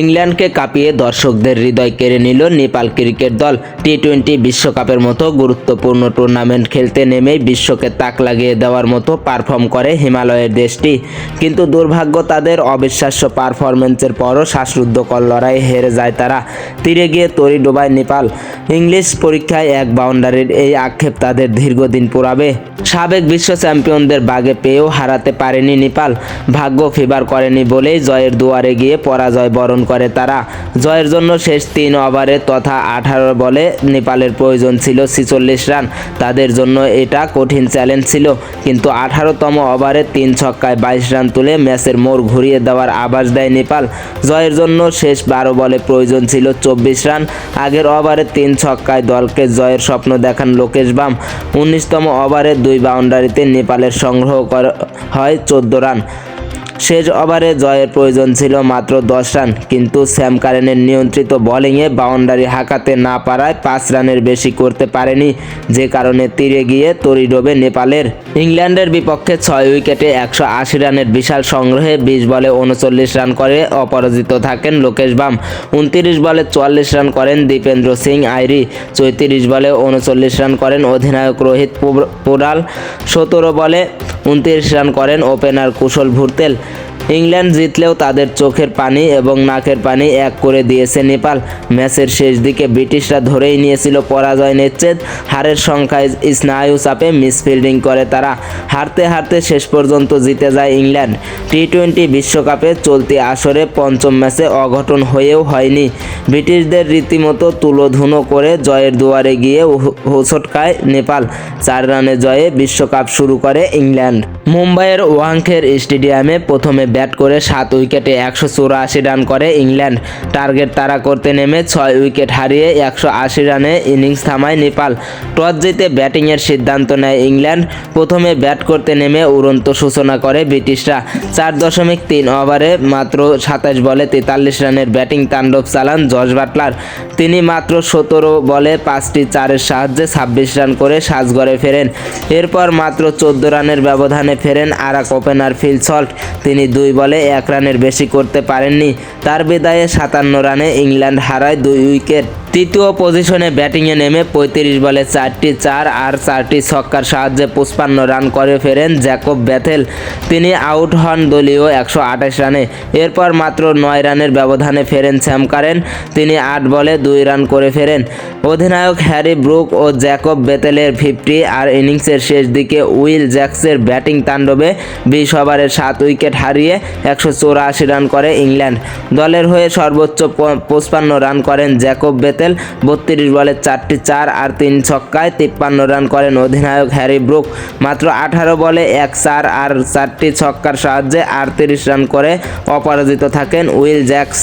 ইংল্যান্ডকে কাঁপিয়ে দর্শকদের হৃদয় কেড়ে নিল নেপাল ক্রিকেট দল। টি টোয়েন্টি বিশ্বকাপের মতো গুরুত্বপূর্ণ টুর্নামেন্ট খেলতে নেমেই বিশ্বকে তাক লাগিয়ে দেওয়ার মতো পারফর্ম করে হিমালয়ের দেশটি। কিন্তু দুর্ভাগ্য তাদের অবিশ্বাস্য পারফরমেন্সের পরও শ্বাসরুদ্ধকর লড়াই হেরে যায় তারা। তীরে গিয়ে তরি ডোবায় নেপাল। ইংলিশ পরীক্ষায় এক বাউন্ডারির এই আক্ষেপ তাদের দীর্ঘদিন পুরাবে। সাবেক বিশ্ব চ্যাম্পিয়নদের বাগে পেয়েও হারাতে পারেনি নেপাল। ভাগ্য ফিবার করেনি বলেই জয়ের দুয়ারে গিয়ে পরাজয় বরণ করে তারা। জয়ের জন্য শেষ তিন ওভারে তথা আঠারো বলে নেপালের প্রয়োজন ছিল ছিচল্লিশ রান। তাদের জন্য এটা কঠিন চ্যালেঞ্জ ছিল। কিন্তু আঠারোতম ওভারে তিন ছক্কায় বাইশ রান তুলে ম্যাচের মোড় ঘুরিয়ে দেওয়ার আভাস দেয় নেপাল। জয়ের জন্য শেষ বারো বলে প্রয়োজন ছিল চব্বিশ রান। আগের ওভারে তিন ছক্কায় দলকে জয়ের স্বপ্ন দেখান লোকেশ বাম। উনিশতম ওভারে দুই বাউন্ডারিতে নেপালের সংগ্রহ করা হয় চোদ্দ রান। শেষ ওভারে জয়ের প্রয়োজন ছিল মাত্র দশ রান, কিন্তু স্যাম কারেনের নিয়ন্ত্রিত বোলিংয়ে বাউন্ডারি হাঁকাতে না পারায় পাঁচ রানের বেশি করতে পারেনি, যে কারণে তীরে গিয়ে তরি ডোবে নেপালের। ইংল্যান্ডের বিপক্ষে ছয় উইকেটে একশো আশি রানের বিশাল সংগ্রহে বিশ বলে উনচল্লিশ রান করে অপরাজিত থাকেন লোকেশ বাম। উনত্রিশ বলে চুয়াল্লিশ রান করেন দীপেন্দ্র সিং আইরি, চৌত্রিশ বলে উনচল্লিশ রান করেন অধিনায়ক রোহিত পুরাল, সতেরো বলে উনত্রিশ রান করেন ওপেনার কুশল ভুরতেল। ইংল্যান্ড জিতলেও তাদের চোখের পানি এবং নাকের পানি এক করে দিয়েছে নেপাল। ম্যাচের শেষ দিকে ব্রিটিশরা ধরেই নিয়েছিল পরাজয় নিশ্চিত। হারের সংখ্যায় স্নায়ু চাপে মিসফিল্ডিং করে তারা। হারতে হারতে শেষ পর্যন্ত জিতে যায় ইংল্যান্ড। টি টোয়েন্টি বিশ্বকাপে চলতি আসরে পঞ্চম ম্যাচে অঘটন হয়েও হয়নি। ব্রিটিশদের রীতিমতো তুলোধুনো করে জয়ের দুয়ারে গিয়ে হো- হোঁচট খায় নেপাল। চার রানে জয়ে বিশ্বকাপ শুরু করে ইংল্যান্ড। মুম্বাইয়ের ওয়াংখের স্টেডিয়ামে প্রথমে ব্যাট করে সাত উইকেটে একশো চুরাশি রান করে ইংল্যান্ড। টার্গেট তারা করতে নেমে ছয় উইকেট হারিয়ে একশো আশি রানে ইনিংস থামায় নেপাল। টস জিতে ব্যাটিংয়ের সিদ্ধান্ত নেয় ইংল্যান্ড। প্রথমে ব্যাট করতে নেমে উড়ন্ত সূচনা করে ব্রিটিশরা। চার দশমিক তিন ওভারে মাত্র সাতাশ বলে তেতাল্লিশ রানের ব্যাটিং তাণ্ডব চালান জশ বাটলার। তিনি মাত্র সতেরো বলে পাঁচটি চারের সাহায্যে ছাব্বিশ রান করে সাজঘরে ফেরেন। এরপর মাত্র চোদ্দ রানের ব্যবধানে ফেরেন আরাক ওপেনার ফিল সল্ট। তিনি দুই বলে এক রানের বেশি করতে পারেননি। তার বিদায়ে সাতান্ন রানে ইংল্যান্ড হারায় দুই উইকেট। তৃতীয় পজিশনে ব্যাটিংয়ে নেমে পঁয়ত্রিশ বলে চারটি চার আর চারটি ছক্কার সাহায্যে পঁচপান্ন রান করে ফেরেন জ্যাকব ব্যাথেল তিনি আউট হন দলীয় একশো আঠাশ রানে। এরপর মাত্র নয় রানের ব্যবধানে ফেরেন স্যাম কারেন। তিনি আট বলে দুই রান করে ফেরেন। অধিনায়ক হ্যারি ব্রুক ও জ্যাকব বেতেলের ফিফটি আর ইনিংসের শেষ দিকে উইল জ্যাক্সের ব্যাটিং তাণ্ডবে বিশ ওভারে সাত উইকেট হারিয়ে একশো চৌরাশি রান করে ইংল্যান্ড। দলের হয়ে সর্বোচ্চ পঁচপান্ন রান করেন জ্যাকব বেতেল বত্রিশ বলে চারটি চার আর তিন ছক্কায় তিপ্পান্ন রান করেন অধিনায়ক হ্যারি ব্রুক। মাত্র আঠারো বলে এক চার আর চারটি ছক্কার সাহায্যে আটত্রিশ রান করে অপরাজিত থাকেন উইল জ্যাক্স।